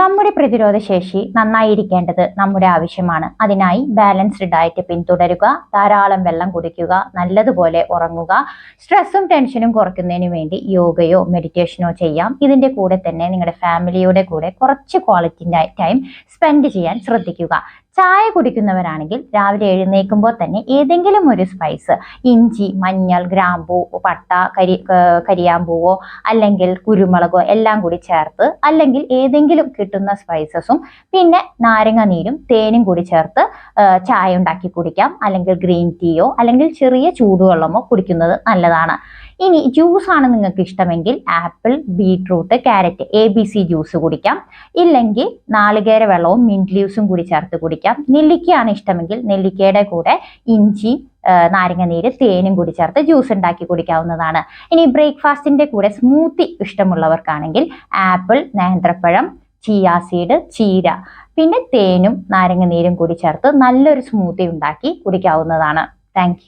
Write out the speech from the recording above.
നമ്മുടെ പ്രതിരോധ ശേഷി നന്നായിരിക്കേണ്ടത് നമ്മുടെ ആവശ്യമാണ്. അതിനായി ബാലൻസ്ഡ് ഡയറ്റ് പിന്തുടരുക ധാരാളം വെള്ളം കുടിക്കുക നല്ലതുപോലെ ഉറങ്ങുക സ്ട്രെസ്സും ടെൻഷനും കുറയ്ക്കുന്നതിന് വേണ്ടി യോഗയോ മെഡിറ്റേഷനോ ചെയ്യാം. ഇതിന്റെ കൂടെ തന്നെ നിങ്ങളുടെ ഫാമിലിയുടെ കൂടെ കുറച്ച് ക്വാളിറ്റി ടൈം സ്പെൻഡ് ചെയ്യാൻ ശ്രദ്ധിക്കുക. ചായ കുടിക്കുന്നവരാണെങ്കിൽ രാവിലെ എഴുന്നേൽക്കുമ്പോൾ തന്നെ ഏതെങ്കിലും ഒരു സ്പൈസ് ഇഞ്ചി മഞ്ഞൾ ഗ്രാമ്പൂ പട്ട കരി കരിയാമ്പൂവോ അല്ലെങ്കിൽ കുരുമുളകോ എല്ലാം കൂടി ചേർത്ത് അല്ലെങ്കിൽ ഏതെങ്കിലും കിട്ടുന്ന സ്പൈസസും പിന്നെ നാരങ്ങ നീരും തേനും കൂടി ചേർത്ത് ചായ ഉണ്ടാക്കി കുടിക്കാം. അല്ലെങ്കിൽ ഗ്രീൻ ടീയോ അല്ലെങ്കിൽ ചെറിയ ചൂടുവെള്ളമോ കുടിക്കുന്നത് നല്ലതാണ്. ഇനി ജ്യൂസ് ആണ് നിങ്ങൾക്ക് ഇഷ്ടമെങ്കിൽ apple beetroot carrot A B C juice കുടിക്കാം. ഇല്ലെങ്കിൽ നാളികേര വെള്ളവും മിന്റ് ലീവ്സും കൂടി ചേർത്ത് കുടിക്കാം. നെല്ലിക്കയാണ് ഇഷ്ടമെങ്കിൽ നെല്ലിക്കയുടെ കൂടെ ഇഞ്ചി നാരങ്ങ നീര് തേനും കൂടി ചേർത്ത് ജ്യൂസ് ഉണ്ടാക്കി കുടിക്കാവുന്നതാണ്. ഇനി ബ്രേക്ക്ഫാസ്റ്റിന്റെ കൂടെ സ്മൂത്തി ഇഷ്ടമുള്ളവർക്കാണെങ്കിൽ ആപ്പിൾ നേന്ത്രപ്പഴം ചിയാ സീഡ് ചീര പിന്നെ തേനും നാരങ്ങ നീരും കൂടി ചേർത്ത് നല്ലൊരു സ്മൂത്തി ഉണ്ടാക്കി കുടിക്കാവുന്നതാണ്. താങ്ക്